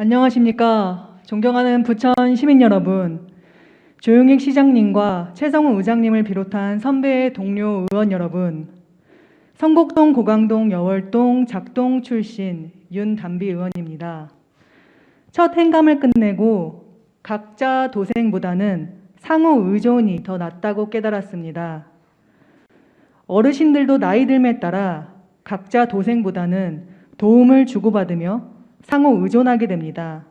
안녕하십니까. 존경하는 부천 시민 여러분. 조용익 시장님과 최성우 의장님을 비롯한 선배 동료 의원 여러분. 성곡동, 고강동, 여월동, 작동 출신 윤담비 의원입니다. 첫 행감을 끝내고 각자 도생보다는 상호 의존이 더 낫다고 깨달았습니다. 어르신들도 나이 들에 따라 각자 도생보다는 도움을 주고받으며 상호 의존하게 됩니다.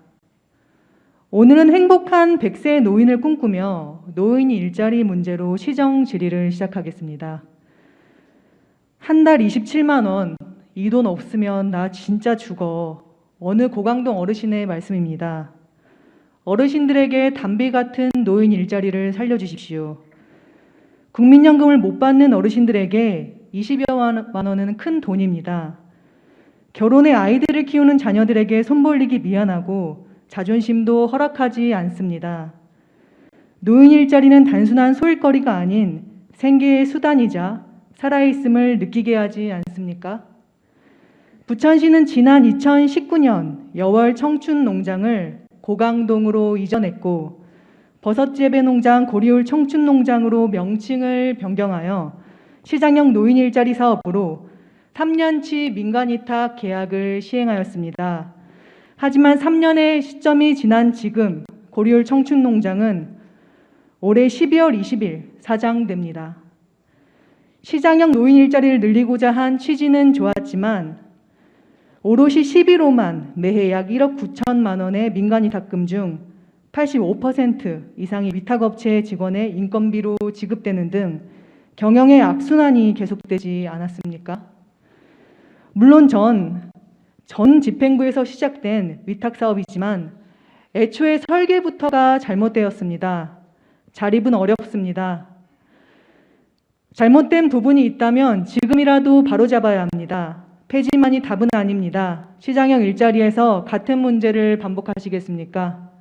오늘은 행복한 100세 노인을 꿈꾸며 노인 일자리 문제로 시정 질의를 시작하겠습니다. 한 달 27만 원, 이 돈 없으면 나 진짜 죽어. 어느 고강동 어르신의 말씀입니다. 어르신들에게 담비 같은 노인 일자리를 살려주십시오. 국민연금을 못 받는 어르신들에게 20여만 원은 큰 돈입니다. 결혼해 아이들을 키우는 자녀들에게 손벌리기 미안하고 자존심도 허락하지 않습니다. 노인 일자리는 단순한 소일거리가 아닌 생계의 수단이자 살아있음을 느끼게 하지 않습니까? 부천시는 지난 2019년 여월 청춘 농장을 고강동으로 이전했고 버섯 재배 농장 고리울 청춘 농장으로 명칭을 변경하여 시장형 노인 일자리 사업으로 3년치 민간 위탁 계약을 시행하였습니다. 하지만 3년의 시점이 지난 지금 고리울 청춘 농장은 올해 12월 20일 사장됩니다. 시장형 노인 일자리를 늘리고자 한 취지는 좋았지만 오롯이 11호만 매해 약 1억 9천만 원의 민간 위탁금 중 85% 이상이 위탁업체 직원의 인건비로 지급되는 등 경영의 악순환이 계속되지 않았습니까? 물론 전, 전 집행부에서 시작된 위탁 사업이지만 애초에 설계부터가 잘못되었습니다. 자립은 어렵습니다. 잘못된 부분이 있다면 지금이라도 바로잡아야 합니다. 폐지만이 답은 아닙니다. 시장형 일자리에서 같은 문제를 반복하시겠습니까?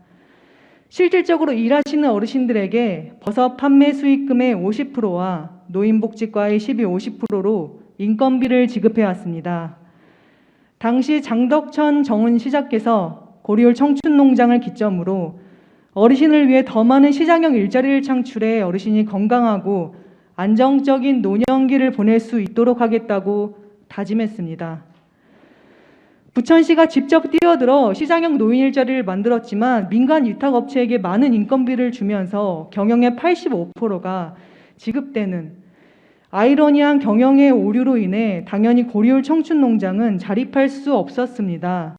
실질적으로 일하시는 어르신들에게 버섯 판매 수익금의 50%와 노인복지과의 12, 50%로 인건비를 지급해 왔습니다. 당시 장덕천 정은 시장께서 고리올 청춘농장을 기점으로 어르신을 위해 더 많은 시장형 일자리를 창출해 어르신이 건강하고 안정적인 노년기를 보낼 수 있도록 하겠다고 다짐했습니다. 부천시가 직접 뛰어들어 시장형 노인 일자리를 만들었지만 민간 위탁업체에게 많은 인건비를 주면서 경영의 85%가 지급되는 아이러니한 경영의 오류로 인해 당연히 고리울 청춘 농장은 자립할 수 없었습니다.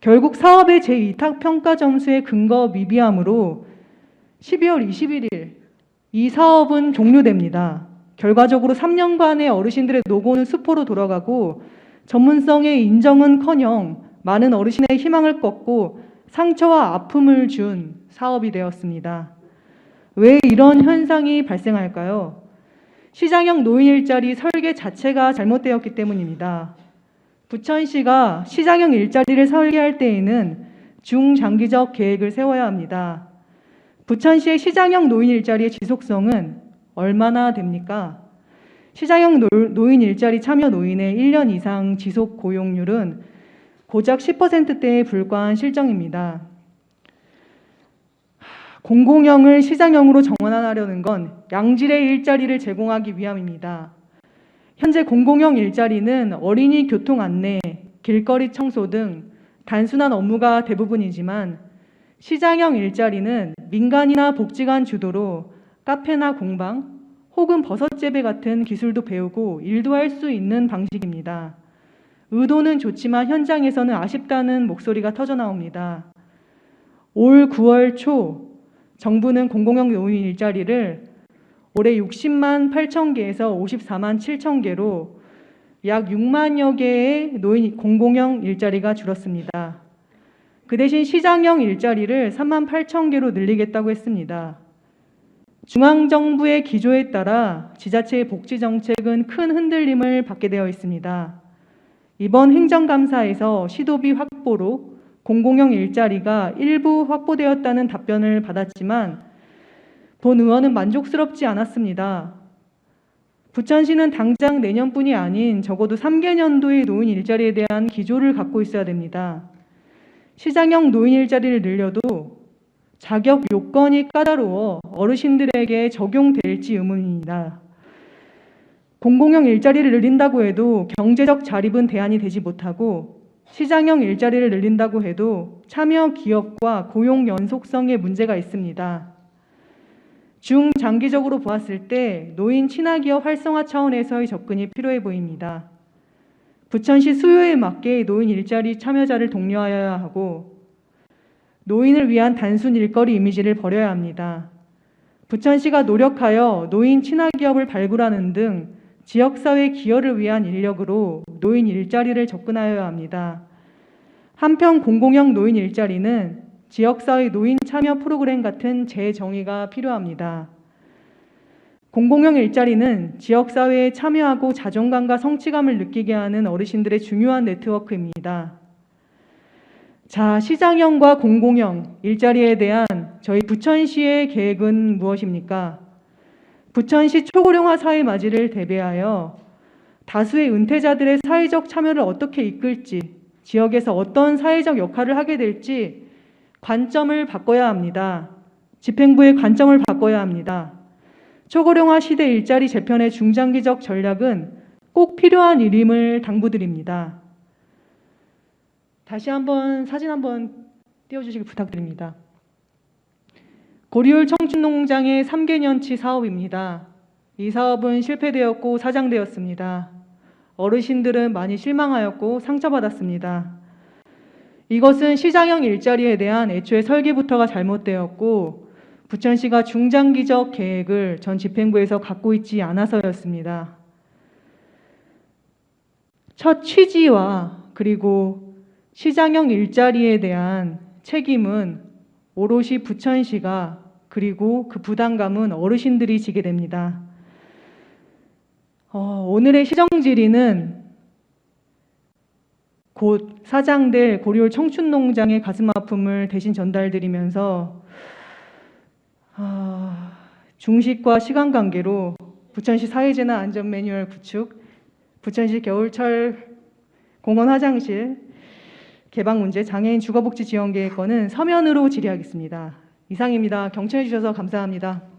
결국 사업의 제2탁 평가 점수의 근거 미비함으로 12월 21일 이 사업은 종료됩니다. 결과적으로 3년간의 어르신들의 노고는 수포로 돌아가고 전문성의 인정은커녕 많은 어르신의 희망을 꺾고 상처와 아픔을 준 사업이 되었습니다. 왜 이런 현상이 발생할까요? 시장형 노인 일자리 설계 자체가 잘못되었기 때문입니다. 부천시가 시장형 일자리를 설계할 때에는 중장기적 계획을 세워야 합니다. 부천시의 시장형 노인 일자리의 지속성은 얼마나 됩니까? 시장형 노인 일자리 참여 노인의 1년 이상 지속 고용률은 고작 10%대에 불과한 실정입니다. 공공형을 시장형으로 정원하려는 건 양질의 일자리를 제공하기 위함입니다. 현재 공공형 일자리는 어린이 교통 안내, 길거리 청소 등 단순한 업무가 대부분이지만 시장형 일자리는 민간이나 복지관 주도로 카페나 공방 혹은 버섯 재배 같은 기술도 배우고 일도 할 수 있는 방식입니다. 의도는 좋지만 현장에서는 아쉽다는 목소리가 터져 나옵니다. 올 9월 초 정부는 공공형 노인 일자리를 올해 60만 8천 개에서 54만 7천 개로 약 6만여 개의 노인 공공형 일자리가 줄었습니다. 그 대신 시장형 일자리를 3만 8천 개로 늘리겠다고 했습니다. 중앙정부의 기조에 따라 지자체의 복지 정책은 큰 흔들림을 받게 되어 있습니다. 이번 행정감사에서 시도비 확보로 공공형 일자리가 일부 확보되었다는 답변을 받았지만 본 의원은 만족스럽지 않았습니다. 부천시는 당장 내년뿐이 아닌 적어도 3개년도의 노인 일자리에 대한 기조를 갖고 있어야 됩니다. 시장형 노인 일자리를 늘려도 자격 요건이 까다로워 어르신들에게 적용될지 의문입니다. 공공형 일자리를 늘린다고 해도 경제적 자립은 대안이 되지 못하고 시장형 일자리를 늘린다고 해도 참여 기업과 고용 연속성에 문제가 있습니다. 중장기적으로 보았을 때 노인 친화기업 활성화 차원에서의 접근이 필요해 보입니다. 부천시 수요에 맞게 노인 일자리 참여자를 독려하여야 하고 노인을 위한 단순 일거리 이미지를 버려야 합니다. 부천시가 노력하여 노인 친화기업을 발굴하는 등 지역사회 기여를 위한 인력으로 노인 일자리를 접근하여야 합니다. 한편 공공형 노인 일자리는 지역사회 노인 참여 프로그램 같은 재정의가 필요합니다. 공공형 일자리는 지역사회에 참여하고 자존감과 성취감을 느끼게 하는 어르신들의 중요한 네트워크입니다. 자, 시장형과 공공형 일자리에 대한 저희 부천시의 계획은 무엇입니까? 부천시 초고령화 사회 맞이를 대비하여 다수의 은퇴자들의 사회적 참여를 어떻게 이끌지, 지역에서 어떤 사회적 역할을 하게 될지 관점을 바꿔야 합니다. 집행부의 관점을 바꿔야 합니다. 초고령화 시대 일자리 재편의 중장기적 전략은 꼭 필요한 일임을 당부드립니다. 다시 한번 사진 한번 띄워주시기 부탁드립니다. 고리울 청춘농장의 3개년치 사업입니다. 이 사업은 실패되었고 사장되었습니다. 어르신들은 많이 실망하였고 상처받았습니다. 이것은 시장형 일자리에 대한 애초에 설계부터가 잘못되었고 부천시가 중장기적 계획을 전 집행부에서 갖고 있지 않아서였습니다. 첫 취지와 그리고 시장형 일자리에 대한 책임은 오롯이 부천시가 그리고 그 부담감은 어르신들이 지게 됩니다. 어, 오늘의 시정 질의는 곧 사장될 고리올 청춘농장의 가슴 아픔을 대신 전달드리면서 아, 중식과 시간 관계로 부천시 사회재난 안전 매뉴얼 구축, 부천시 겨울철 공원 화장실 개방 문제 장애인 주거복지 지원 계획권은 서면으로 질의하겠습니다. 이상입니다. 경청해 주셔서 감사합니다.